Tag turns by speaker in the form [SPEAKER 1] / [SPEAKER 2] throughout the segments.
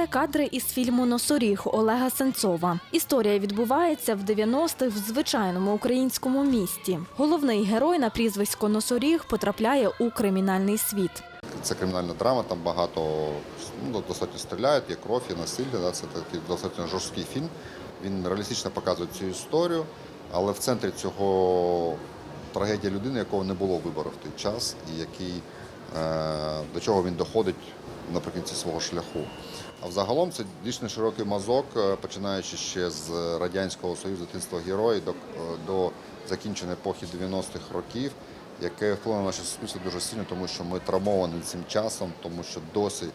[SPEAKER 1] Це кадри із фільму Носоріг Олега Сенцова. Історія відбувається в 90-х в звичайному українському місті. Головний герой на прізвисько Носоріг потрапляє у кримінальний світ.
[SPEAKER 2] Це кримінальна драма, там багато ну, достатньо стріляють, є кров, є насилля. Да, це такий достатньо жорсткий фільм. Він реалістично показує цю історію, але в центрі цього трагедія людини, якого не було вибору в той час, і який, е, до чого він доходить наприкінці свого шляху. А взагалом це дійсно широкий мазок, е, починаючи ще з Радянського Союзу дитинства героїв до, до закінчення епохи 90-х років, яке вплинуло на наше суспільство дуже сильно, тому що ми травмовані цим часом, тому що досі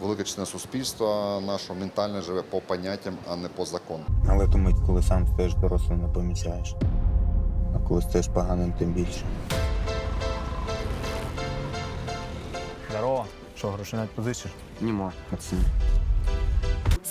[SPEAKER 2] велика частина суспільства нашого ментально живе по поняттям, а не по закону.
[SPEAKER 3] Але ту мить, коли сам стаєш дорослим, не помічаєш. Коли стаєш поганим, тим більше.
[SPEAKER 4] Здорово. Що, грошей навіть позичиш?
[SPEAKER 3] Німо, пацан.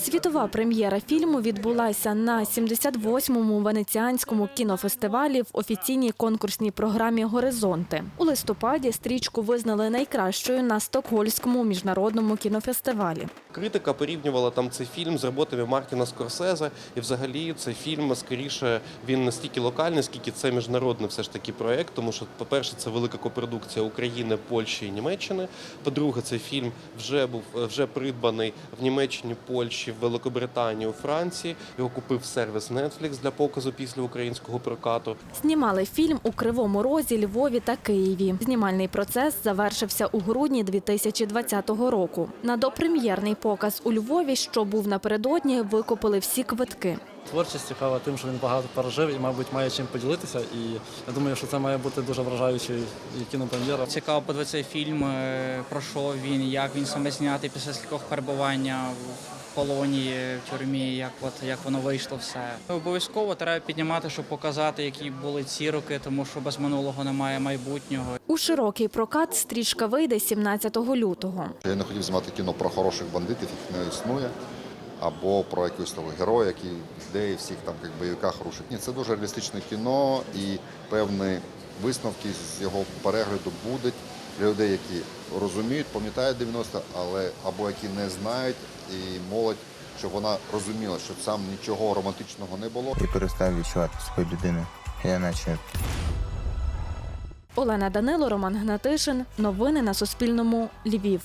[SPEAKER 1] Світова прем'єра фільму відбулася на 78-му венеціанському кінофестивалі в офіційній конкурсній програмі Горизонти. У листопаді стрічку визнали найкращою на Стокгольському міжнародному кінофестивалі.
[SPEAKER 5] Критика порівнювала там цей фільм з роботами Мартіна Скорсезе, і взагалі цей фільм скоріше він не стільки локальний, скільки це міжнародний все ж таки проект. Тому що, по-перше, це велика копродукція України, Польщі і Німеччини. По-друге, цей фільм вже був вже придбаний в Німеччині, Польщі, в Великобританії, у Франції. Його купив сервіс Netflix для показу після українського прокату.
[SPEAKER 1] Знімали фільм у Кривому Розі, Львові та Києві. Знімальний процес завершився у грудні 2020 року. На допрем'єрний показ у Львові, що був напередодні, викупили всі квитки.
[SPEAKER 6] Творчість цікава тим, що він багато пережив і, мабуть, має чим поділитися. І я думаю, що це має бути дуже вражаючий і кінопрем'єра.
[SPEAKER 7] Цікаво подивитися фільм, е, про що він, як він саме знятий після скількох перебування в полоні, в тюрмі, як от як воно вийшло все. Обов'язково треба піднімати, щоб показати, які були ці роки, тому що без минулого немає майбутнього.
[SPEAKER 1] У широкий прокат стрічка вийде 17 лютого.
[SPEAKER 2] Я не хотів знімати кіно про хороших бандитів, їх не існує, або про якогось того героя, який йде і всіх там як бойовиках рушить. Ні, це дуже реалістичне кіно і певні висновки з його перегляду будуть для людей, які розуміють, пам'ятають 90 але або які не знають, і молодь, щоб вона розуміла, що там нічого романтичного не було.
[SPEAKER 3] І перестав відчувати свою людину. Я наче
[SPEAKER 1] Олена Данило, Роман Гнатишин. Новини на Суспільному. Львів.